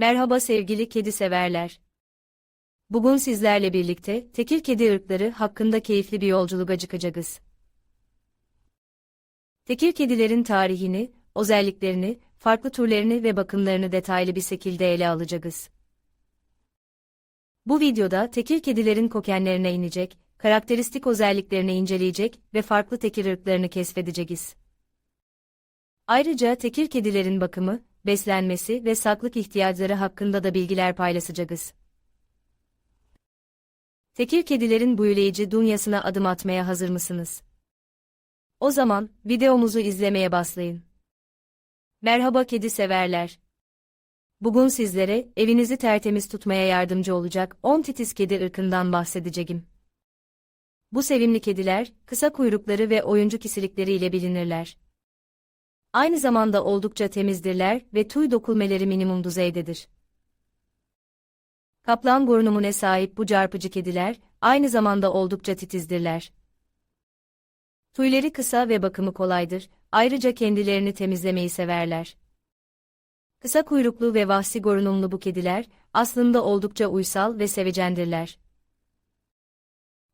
Merhaba sevgili kedi severler. Bugün sizlerle birlikte tekir kedi ırkları hakkında keyifli bir yolculuğa çıkacağız. Tekir kedilerin tarihini, özelliklerini, farklı türlerini ve bakımlarını detaylı bir şekilde ele alacağız. Bu videoda tekir kedilerin kökenlerine inecek, karakteristik özelliklerini inceleyecek ve farklı tekir ırklarını keşfedeceğiz. Ayrıca tekir kedilerin bakımı, beslenmesi ve saklık ihtiyaçları hakkında da bilgiler paylaşacağız. Tekir kedilerin büyüleyici dünyasına adım atmaya hazır mısınız? O zaman videomuzu izlemeye başlayın. Merhaba kedi severler. Bugün sizlere evinizi tertemiz tutmaya yardımcı olacak 10 titiz kedi ırkından bahsedeceğim. Bu sevimli kediler, kısa kuyrukları ve oyuncu kişilikleriyle bilinirler. Aynı zamanda oldukça temizdirler ve tüy dökülmeleri minimum düzeydedir. Kaplan görünümüne sahip bu çarpıcı kediler, aynı zamanda oldukça titizdirler. Tüyleri kısa ve bakımı kolaydır, ayrıca kendilerini temizlemeyi severler. Kısa kuyruklu ve vahsi görünümlü bu kediler, aslında oldukça uysal ve sevecendirler.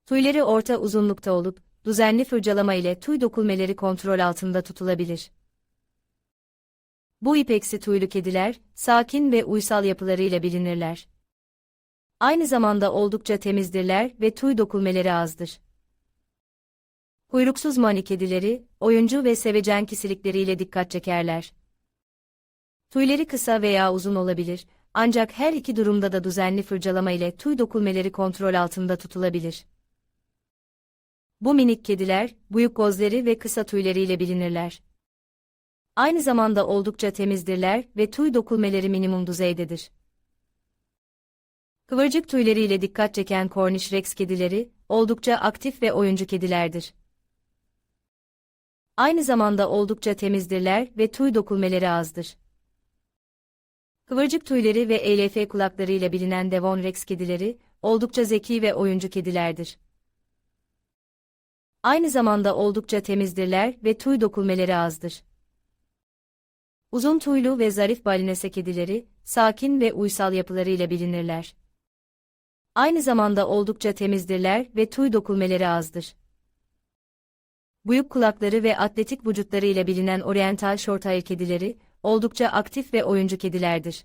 Tüyleri orta uzunlukta olup, düzenli fırçalama ile tüy dökülmeleri kontrol altında tutulabilir. Bu ipeksi tüylü kediler, sakin ve uysal yapılarıyla bilinirler. Aynı zamanda oldukça temizdirler ve tüy dökülmeleri azdır. Kuyruksuz mani kedileri, oyuncu ve sevecen kişilikleriyle dikkat çekerler. Tüyleri kısa veya uzun olabilir, ancak her iki durumda da düzenli fırçalama ile tüy dökülmeleri kontrol altında tutulabilir. Bu minik kediler, büyük gözleri ve kısa tüyleriyle bilinirler. Aynı zamanda oldukça temizdirler ve tüy dökülmeleri minimum düzeydedir. Kıvırcık tüyleriyle dikkat çeken Cornish Rex kedileri, oldukça aktif ve oyuncu kedilerdir. Aynı zamanda oldukça temizdirler ve tüy dökülmeleri azdır. Kıvırcık tüyleri ve ELF kulaklarıyla bilinen Devon Rex kedileri, oldukça zeki ve oyuncu kedilerdir. Aynı zamanda oldukça temizdirler ve tüy dökülmeleri azdır. Uzun tüylü ve zarif balinese kedileri, sakin ve uysal yapılarıyla bilinirler. Aynı zamanda oldukça temizdirler ve tüy dökülmeleri azdır. Büyük kulakları ve atletik vücutları ile bilinen Oriental Shorthair kedileri, oldukça aktif ve oyuncu kedilerdir.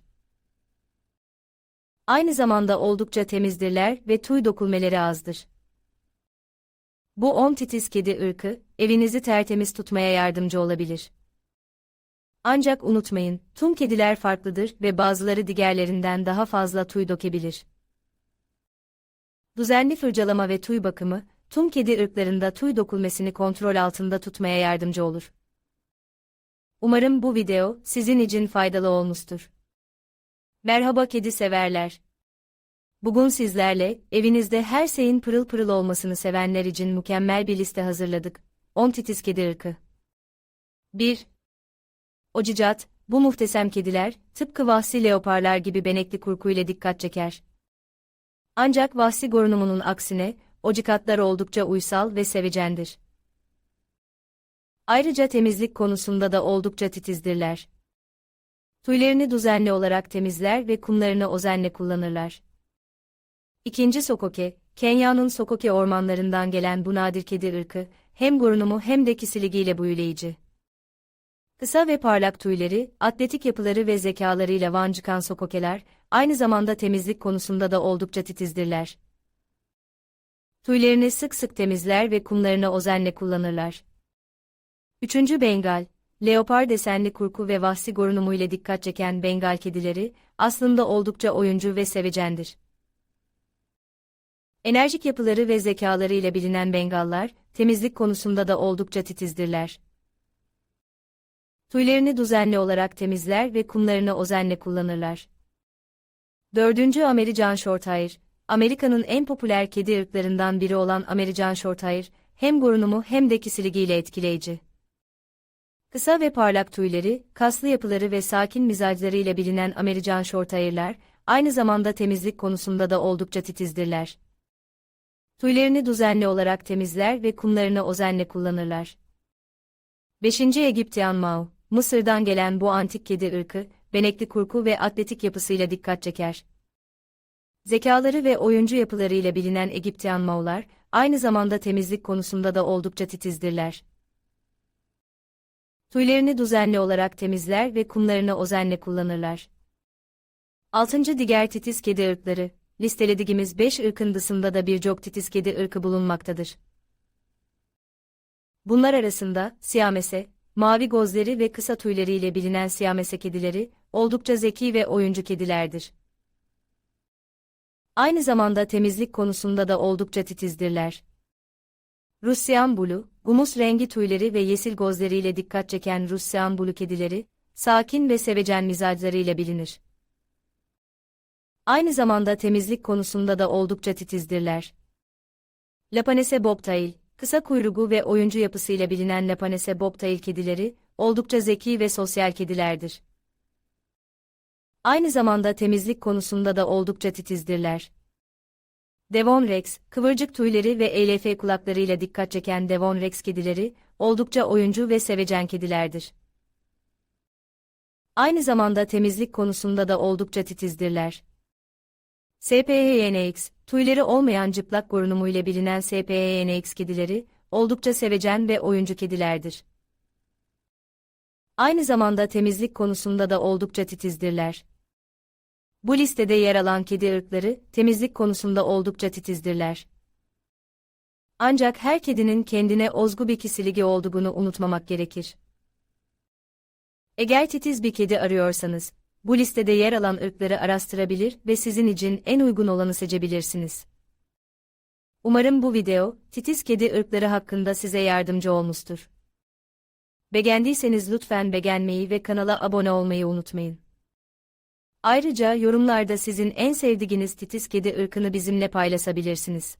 Aynı zamanda oldukça temizdirler ve tüy dökülmeleri azdır. Bu 10 titiz kedi ırkı, evinizi tertemiz tutmaya yardımcı olabilir. Ancak unutmayın, tüm kediler farklıdır ve bazıları diğerlerinden daha fazla tüy dökebilir. Düzenli fırçalama ve tüy bakımı, tüm kedi ırklarında tüy dökülmesini kontrol altında tutmaya yardımcı olur. Umarım bu video sizin için faydalı olmuştur. Merhaba kedi severler. Bugün sizlerle evinizde her şeyin pırıl pırıl olmasını sevenler için mükemmel bir liste hazırladık. 10 titiz kedi ırkı. 1. Ocicat, bu muhteşem kediler, tıpkı vahsi leoparlar gibi benekli kurkuyla dikkat çeker. Ancak vahsi görünümünün aksine, ocikatlar oldukça uysal ve sevecendir. Ayrıca temizlik konusunda da oldukça titizdirler. Tüylerini düzenli olarak temizler ve kumlarını özenle kullanırlar. İkinci Sokoke, Kenya'nın Sokoke ormanlarından gelen bu nadir kedi ırkı, hem görünümü hem de kisiligiyle büyüleyici. Kısa ve parlak tüyleri, atletik yapıları ve zekalarıyla van çıkan sokokeler, aynı zamanda temizlik konusunda da oldukça titizdirler. Tüylerini sık sık temizler ve kumlarını özenle kullanırlar. Üçüncü Bengal, leopar desenli kurku ve vahsi görünümüyle dikkat çeken Bengal kedileri, aslında oldukça oyuncu ve sevecendir. Enerjik yapıları ve zekalarıyla bilinen Bengallar, temizlik konusunda da oldukça titizdirler. Tüylerini düzenli olarak temizler ve kumlarını özenle kullanırlar. Dördüncü American Shorthair, Amerika'nın en popüler kedi ırklarından biri olan American Shorthair, hem görünümü hem de kisiligiyle etkileyici. Kısa ve parlak tüyleri, kaslı yapıları ve sakin mizaclarıyla bilinen American Shorthair'ler, aynı zamanda temizlik konusunda da oldukça titizdirler. Tüylerini düzenli olarak temizler ve kumlarını özenle kullanırlar. 5. Egiptian Mau Mısır'dan gelen bu antik kedi ırkı, benekli kurku ve atletik yapısıyla dikkat çeker. Zekaları ve oyuncu yapılarıyla bilinen Egiptian Mao'lar, aynı zamanda temizlik konusunda da oldukça titizdirler. Tüylerini düzenli olarak temizler ve kumlarını özenle kullanırlar. 6. Diğer titiz kedi ırkları, listelediğimiz 5 ırkın dışında da birçok titiz kedi ırkı bulunmaktadır. Bunlar arasında, siyamese, mavi gözleri ve kısa tüyleriyle bilinen siyamese kedileri, oldukça zeki ve oyuncu kedilerdir. Aynı zamanda temizlik konusunda da oldukça titizdirler. Russian Bulu, gumus rengi tüyleri ve yeşil gözleriyle dikkat çeken Russian Bulu kedileri, sakin ve sevecen mizaclarıyla bilinir. Aynı zamanda temizlik konusunda da oldukça titizdirler. Lapanese bobtail, kısa kuyruğu ve oyuncu yapısıyla bilinen Lapanese bobtail kedileri, oldukça zeki ve sosyal kedilerdir. Aynı zamanda temizlik konusunda da oldukça titizdirler. Devon Rex, kıvırcık tüyleri ve ELF kulaklarıyla dikkat çeken Devon Rex kedileri, oldukça oyuncu ve sevecen kedilerdir. Aynı zamanda temizlik konusunda da oldukça titizdirler. SPHNX, tüyleri olmayan cıplak korunumu ile bilinen SPHNX kedileri, oldukça sevecen ve oyuncu kedilerdir. Aynı zamanda temizlik konusunda da oldukça titizdirler. Bu listede yer alan kedi ırkları, temizlik konusunda oldukça titizdirler. Ancak her kedinin kendine özgü bir kişiliği olduğunu unutmamak gerekir. Eğer titiz bir kedi arıyorsanız, bu listede yer alan ırkları araştırabilir ve sizin için en uygun olanı seçebilirsiniz. Umarım bu video, titiz kedi ırkları hakkında size yardımcı olmuştur. Beğendiyseniz lütfen beğenmeyi ve kanala abone olmayı unutmayın. Ayrıca yorumlarda sizin en sevdiğiniz titiz kedi ırkını bizimle paylaşabilirsiniz.